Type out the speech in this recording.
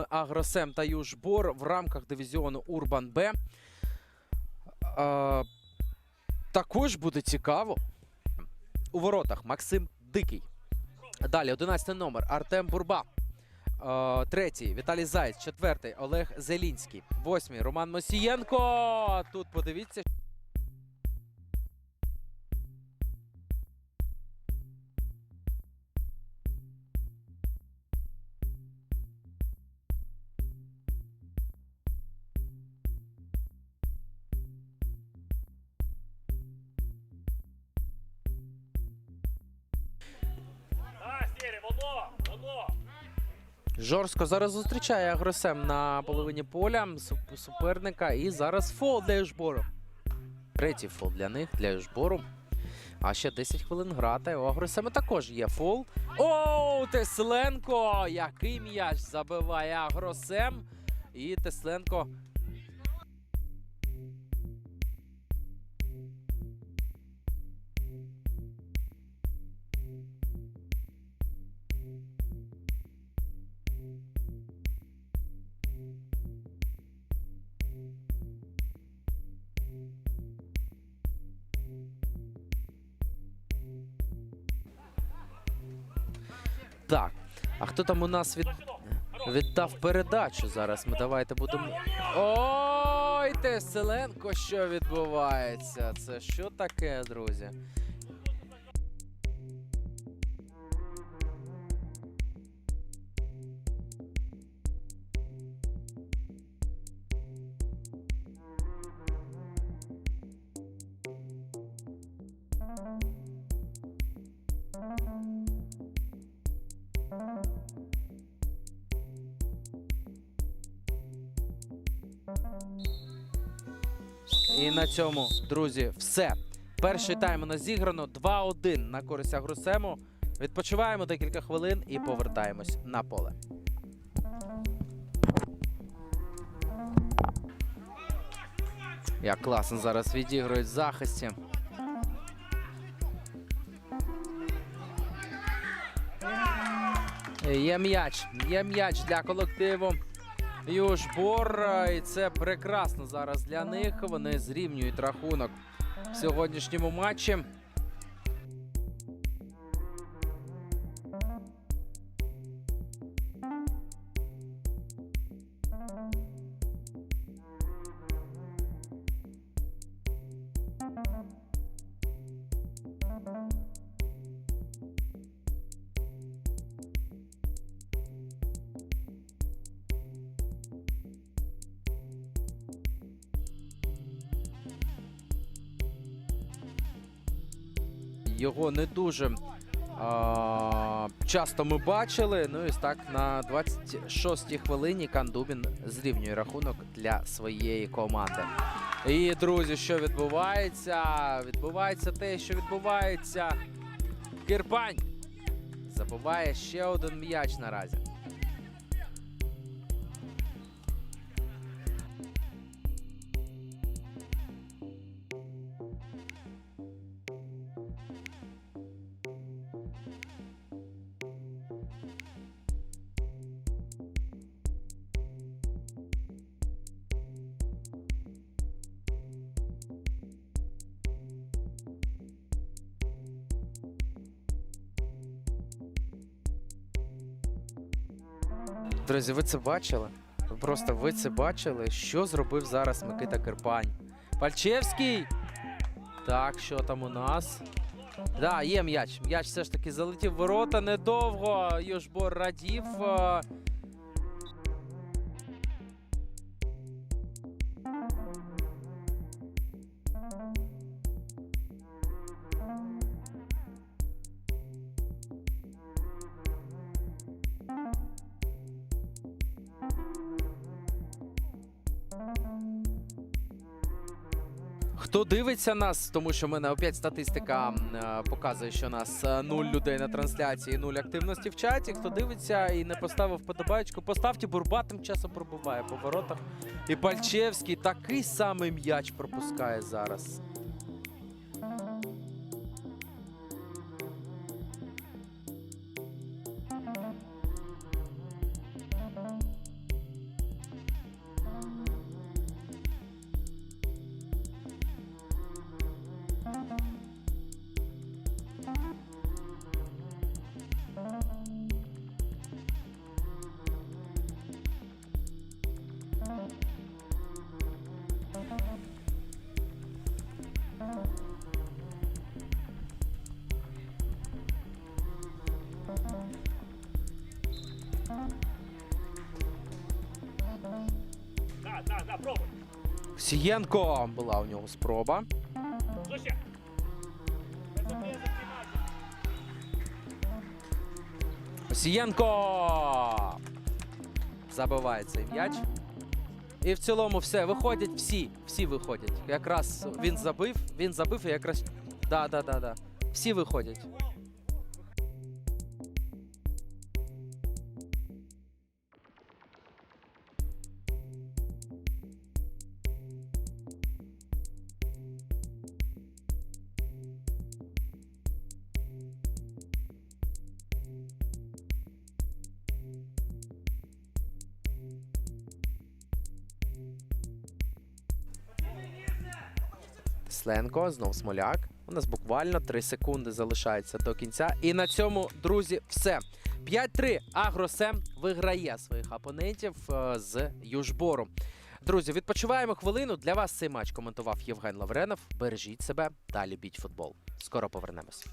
командами Агросем та Южбор в рамках дивізіону Урбан Б. Також буде цікаво. У воротах Максим Дикий. Далі 11 номер Артем Бурба. Третій Віталій Заєць. Четвертий Олег Зелінський. Восьмий Роман Мосієнко. Тут подивіться. Жорстко зараз зустрічає Агросем на половині поля суперника. І зараз фол для Южбору. Третій фол для них, для Южбору. А ще 10 хвилин грати. У Агросема також є фол. Оу, Тесленко! Який м'яч забиває Агросем. І Тесленко. Так. А хто там у нас від... віддав передачу зараз? Ми давайте будемо. Ой, Теселенко, що відбувається? Це що таке, друзі? І на цьому, друзі, все. Перший тайм у нас зіграно 2-1 на користь Агросему. Відпочиваємо декілька хвилин і повертаємось на поле. Як класно зараз відіграють в захисті. Є м'яч, є м'яч для колективу. Южбор, е, і це прекрасно зараз для них. Вони зрівнюють рахунок в сьогоднішньому матчі. Його не дуже а, часто ми бачили. Ну і так на 26-й хвилині Кандубін зрівнює рахунок для своєї команди. І, друзі, що відбувається? Відбувається те, що відбувається. Кирпань забуває ще один м'яч наразі. Друзі, ви це бачили? Просто ви це бачили, що зробив зараз Микита Кирпань. Пальчевський! Так, що там у нас? Да, є м'яч. М'яч все ж таки залетів в ворота недовго. Южбор радів. Хто дивиться нас, тому що в мене опять статистика е, показує, що нас е, нуль людей на трансляції, нуль активності в чаті. Хто дивиться і не поставив вподобайку, поставте бурба тим часом пробиває по воротах. І Пальчевський такий самий м'яч пропускає зараз. Да, да, да, пробуй. Сієнко була у нього спроба. Сієнко забиває цей м'яч. І в цілому все. Виходять всі. Всі виходять. Якраз він забив, він забив і якраз. Да, да, да, да. Всі виходять. Тесленко, знов Смоляк. У нас буквально 3 секунди залишається до кінця. І на цьому, друзі, все. 5-3. Агросем виграє своїх опонентів е, з Южбору. Друзі, відпочиваємо хвилину. Для вас цей матч коментував Євген Лавренов. Бережіть себе та любіть футбол. Скоро повернемось.